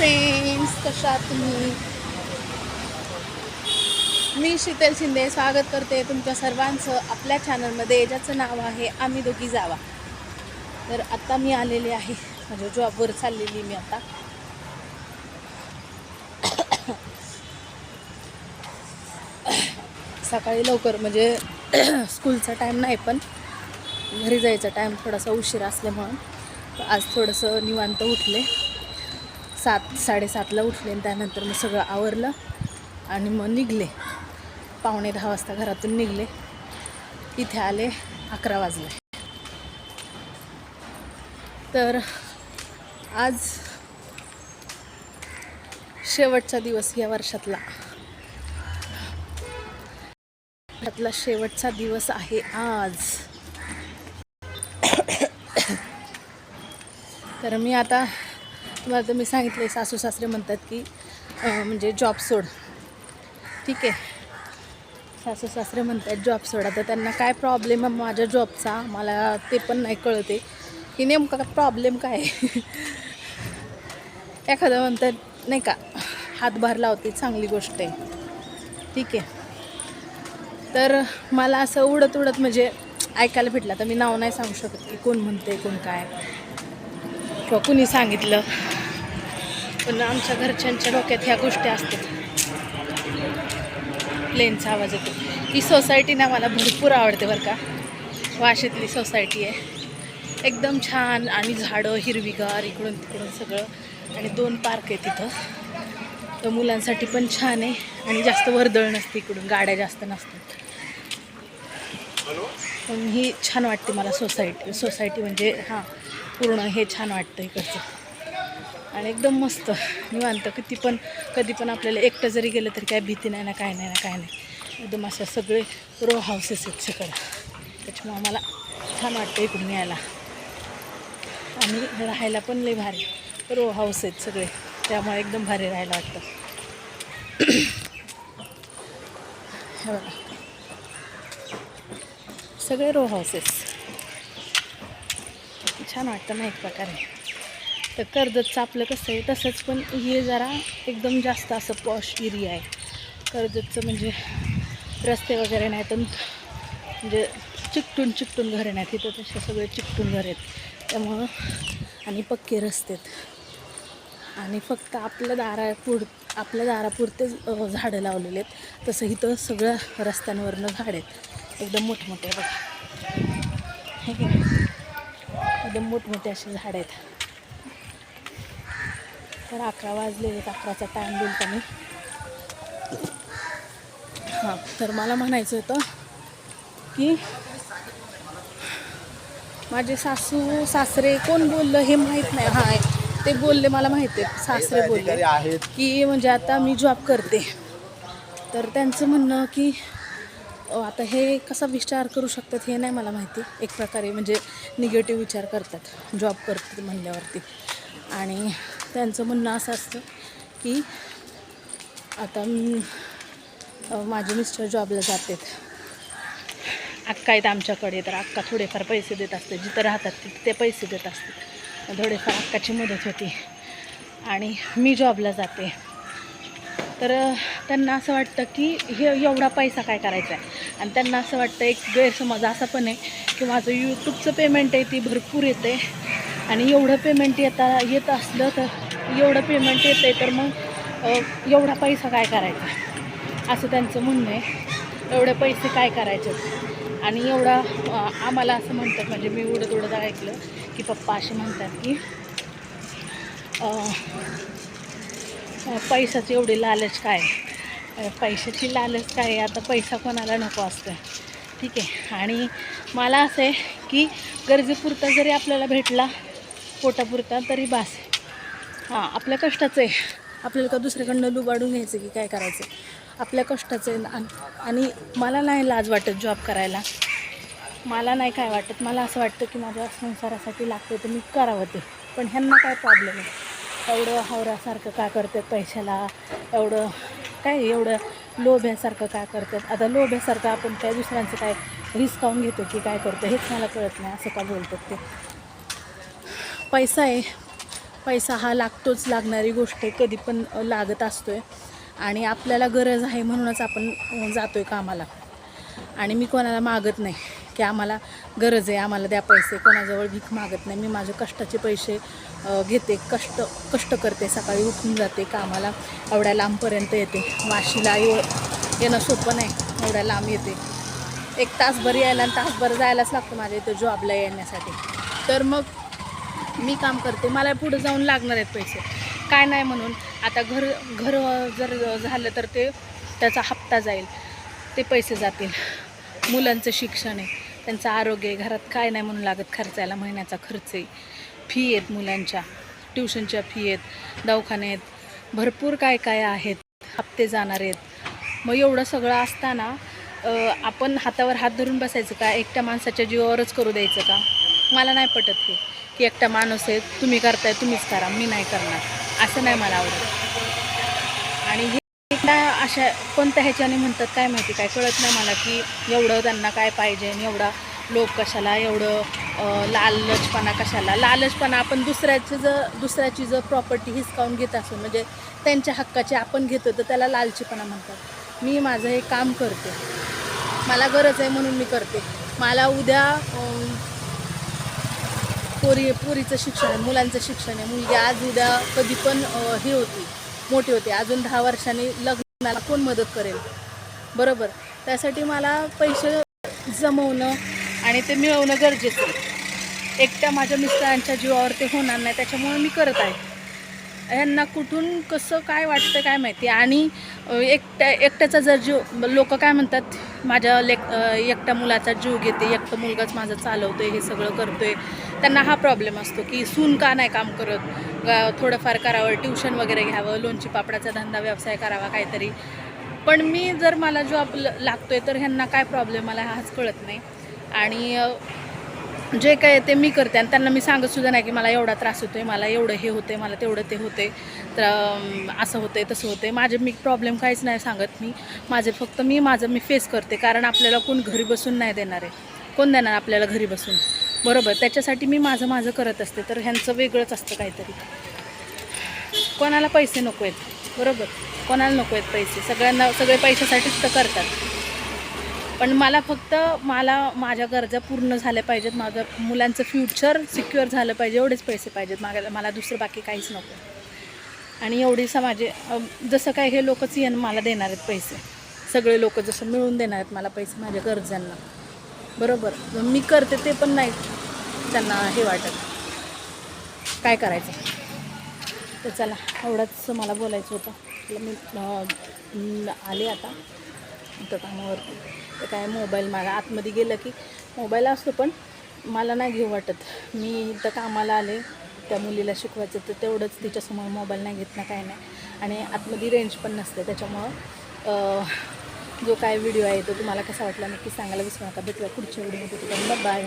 कशा तुम्ही? मी शीतल शिंदे स्वागत करते तुमच्या सर्वांचं आपल्या चॅनलमध्ये ज्याचं नाव आहे आम्ही दोघी जावा. तर आत्ता मी आलेले आहे माझ्या जॉबवर चाललेली मी आता. सकाळी लवकर म्हणजे स्कूलचा टाईम नाही पण घरी जायचा टाईम थोडासा उशीर असल्यामुळं. आज थोडंसं निवांत उठले. सात साडेसातला उठले आणि त्यानंतर मग सगळं आवरलं आणि मग निघले. पावणे दहा वाजता घरातून निघले. इथे आले अकरा वाजले. तर आज शेवटचा दिवस या वर्षातला. वर्षातला शेवटचा दिवस आहे आज. तर मी आता तुम्हाला तर मी सांगितले सासू सासरे म्हणतात की म्हणजे जॉब सोड. ठीक आहे. सासू सासरे म्हणतात जॉब सोडा. तर त्यांना काय प्रॉब्लेम आहे माझ्या जॉबचा मला ते पण नाही कळते. की नेमका प्रॉब्लेम काय? आहे एखादं म्हणतात नाही का हातभार लावते चांगली गोष्ट आहे. ठीक आहे. तर मला असं उडत उडत म्हणजे ऐकायला भेटलं. तर मी नाव नाही सांगू शकत की कोण म्हणते कोण काय. किंवा कुणी सांगितलं. पण आमच्या घरच्यांच्या डोक्यात ह्या गोष्टी असतात. प्लेनचा आवाज येतो. ही सोसायटी ना मला भरपूर आवडते बरं का. वाशीतली सोसायटी आहे. एकदम छान आणि झाडं हिरवीगार इकडून तिकडून सगळं. आणि दोन पार्क आहे तिथं. तर मुलांसाठी पण छान आहे. आणि जास्त वर्दळ नसते इकडून. गाड्या जास्त नसतात. पण ही छान वाटते मला सोसायटी सोसायटी म्हणजे हां. पूर्ण हे छान वाटतं इकडचं. आणि एकदम मस्त निवांत. किती पण कधी पण आपल्याला एकटं जरी गेलं तरी काय भीती नाही ना काय नाही ना काय नाही. एकदम असं सगळे रो हाऊसेस आहेत सगळं. त्याच्यामुळं आम्हाला छान वाटतं इकडून यायला. आणि राहायला पण लई भारी रो हाऊस आहेत सगळे. त्यामुळे एकदम भारी राहायला वाटतं. हे बघा. सगळे रो हाऊसेस छान वाटतं ना एक प्रकारे. तर कर्जतचं आपलं कसं आहे तसंच पण हे जरा एकदम जास्त असं पॉश एरिया आहे. कर्जतचं म्हणजे रस्ते वगैरे नाही तर म्हणजे चिकटून चिकटून घरे नाहीत तिथं तसे सगळे चिकटून घर आहेत. त्यामुळं आणि पक्के रस्ते आहेत. आणि फक्त आपल्या दारापुर आपल्या दारापुरतेच झाडं लावलेले आहेत. तसं इथं सगळं रस्त्यांवरनं झाड आहेत. एकदम मोठमोठे बघा. हे. एकदम मोठमोठे असे झाड आहेत. तर अकरा वाजले आहेत अकराचा टाईम दिल का मी. हां तर मला म्हणायचं होतं की माझे सासू सासरे कोण बोललं हे माहीत नाही. हां ते बोलले मला माहिती आहे. सासरे बोलले आहेत. की म्हणजे आता मी जॉब करते. तर त्यांचं म्हणणं की आता हे कसा विचार करू शकतात हे नाही मला माहिती. एक प्रकारे म्हणजे निगेटिव्ह विचार करतात जॉब करतात म्हणल्यावरती. आणि त्यांचं म्हणणं असं असतं की आता माझे मिस्टर जॉबला जातात. अक्का आहेत आमच्याकडे तर अक्का थोडेफार पैसे देत असते. जिथं राहतात तिथे ते पैसे देत असते. थोडेफार अक्काची मदत होती. आणि मी जॉबला जाते. तर त्यांना असं वाटतं की हे एवढा पैसा काय करायचा आहे? आणि त्यांना असं वाटतं एक गैरसमज असा पण आहे की माझं यूट्यूबचं पेमेंट आहे ती भरपूर येते. आणि एवढं पेमेंट येता येत असलं तर एवढं पेमेंट येतं आहे तर मग एवढा पैसा काय करायचा? असं त्यांचं म्हणणं आहे. एवढे पैसे काय करायचे? आणि एवढा आम्हाला असं म्हणतात म्हणजे मी उडत उडत ऐकलं की पप्पा असे म्हणतात की पैशाची एवढी लालच काय? पैशाची लालच काय? आहे? आता पैसा कोणाला नको असतो ठीक आहे. आणि मला असं आहे की गरजेपुरता जरी आपल्याला भेटला पोटापुरता तरी बास. हां आपल्या कष्टाचं आहे. आपल्याला का दुसऱ्याकडनं लुबाडून घ्यायचं की काय करायचं? आपल्या कष्टाचं आहे. आणि- आणि मला नाही लाज वाटत जॉब करायला. मला नाही काय वाटत. मला असं वाटतं की माझ्या संसारासाठी लागतं तर मी करावं ते. पण ह्यांना काय प्रॉब्लेम आहे? एवढं हावरासारखं का करतात पैशाला? एवढं काय एवढं लोभ्यासारखं का करतात? आता लोभ्यासारखं आपण काय दुसऱ्यांचं काय हिसकावून घेतो की काय करतो? हेच मला कळत नाही असं का बोलतात ते? पैसा आहे. पैसा हा लागतोच लागणारी गोष्ट आहे. कधी पण लागत असतो आहे आणि आपल्याला गरज आहे म्हणूनच आपण जातो आहे कामाला. आणि मी कोणाला मागत नाही. की आम्हाला गरज आहे आम्हाला द्या पैसे कोणाजवळ भीक मागत नाही. मी माझे कष्टाचे पैसे घेते कष्ट कष्ट करते. सकाळी उठून जाते कामाला एवढ्या लांबपर्यंत येते. वाशीला येऊ येणं सोपं नाही एवढ्या लांब येते. एक तासभर यायला आणि तासभर जायलाच लागतं माझ्या इथं जॉबला येण्यासाठी. तर मग मी काम करते. मला पुढे जाऊन लागणार आहेत पैसे. काय नाही म्हणून. आता घर घर जर झालं तर ते त्याचा हप्ता जाईल. ते पैसे जातील. मुलांचं शिक्षण आहे. त्यांचं आरोग्य आहे घरात काय नाही म्हणून लागत खर्चायला महिन्याचा खर्च आहे. फी आहेत मुलांच्या ट्युशनच्या फी आहेत दवाखाने आहेत. भरपूर काय काय आहेत हप्ते जाणार आहेत. मग एवढं सगळं असताना आपण हातावर हात धरून बसायचं का? एकट्या माणसाच्या जीवावरच करू द्यायचं का? मला नाही पटत हे की एकटा माणूस आहे तुम्ही करताय तुम्हीच करा मी नाही करणार. असं नाही मला आवडत. आणि हे अशा कोणत्या ह्याच्याने म्हणतात काय माहिती काय कळत नाही मला की एवढं त्यांना काय पाहिजे आणि एवढा लोक कशाला एवढं लालचपणा कशाला. लालचपणा आपण दुसऱ्याचं जर दुसऱ्याची जर प्रॉपर्टी हिसकावून घेत असो म्हणजे त्यांच्या हक्काचे आपण घेतो तर त्याला लालचीपणा म्हणतात. मी माझं हे काम करते. मला गरज आहे म्हणून मी करते. मला उद्या पोरी पोरीचं शिक्षण आहे मुलांचं शिक्षण आहे मुलगी आज उद्या कधी पण हे होती. मोठी होते. अजून दहा वर्षांनी लग्नाला कोण मदत करेल? बरोबर. त्यासाठी मला पैसे जमवणं आणि ते मिळवणं गरजेचं आहे. एकट्या माझ्या मिस्टरांच्या जीवावर ते होणार नाही त्याच्यामुळे मी करत आहे. यांना कुठून कसं काय वाटतं काय माहिती? आणि एकट्या एकट्याचा जर जीव लोक काय म्हणतात माझ्या लेक एकट्या मुलाचा जीव घेते एकटं मुलगाच माझं चालवतोय हे सगळं करतो आहे त्यांना हा प्रॉब्लेम असतो की सून का नाही काम करत? गा- थोडंफार करावं ट्युशन वगैरे घ्यावं लोणची पापडाचा धंदा व्यवसाय करावा काहीतरी. पण मी जर मला जॉब आहे तर ह्यांना काय प्रॉब्लेम मला हाच कळत नाही. आणि जे काय ते मी करते आणि त्यांना मी सांगत सुद्धा नाही की मला एवढा त्रास होतोय मला एवढं हे होते मला तेवढं ते होते तर असं होते तसं होते माझे मी प्रॉब्लेम काहीच नाही सांगत मी. माझे फक्त मी माझं मी फेस करते. कारण आपल्याला कोण घरी बसून नाही देणार आहे. कोण देणार आपल्याला घरी बसून? बरोबर? त्याच्यासाठी मी माझं माझं करत असते. तर ह्यांचं वेगळंच असतं काहीतरी. कोणाला पैसे नको आहेत. बरोबर? कोणाला नको आहेत पैसे? सगळ्यांना सगळे पैशासाठीच तर करतात. पण मला फक्त मला माझ्या गरजा पूर्ण झाल्या पाहिजेत. माझं मुलांचं फ्युचर सिक्युअर झालं पाहिजे. एवढेच पैसे पाहिजेत मागायला. मला दुसरं बाकी काहीच नको. आणि एवढी समाजे जसं काय हे लोकच येणं मला देणार आहेत पैसे. सगळे लोक जसं मिळून देणार आहेत मला पैसे माझ्या गरजांना. बरोबर? मी करते ते पण नाही त्यांना हे वाटत. काय करायचं? तर चला एवढंच मला बोलायचं होतं. मी आले आता. इथं कामावरती. तर काय मोबाईल मला आतमध्ये गेलं की मोबाईल असतो पण मला नाही घेऊ वाटत. मी इथं कामाला आले त्या मुलीला शिकवायचं तर तेवढंच तिच्यासमोर मोबाईल नाही घेत ना काय नाही. आणि आतमध्ये रेंज पण नसते त्याच्यामुळं जो काय व्हिडिओ आहे तो तुम्हाला कसा वाटला नक्की सांगायला विसरू नका. भेटूया पुढच्या व्हिडिओमध्ये बाय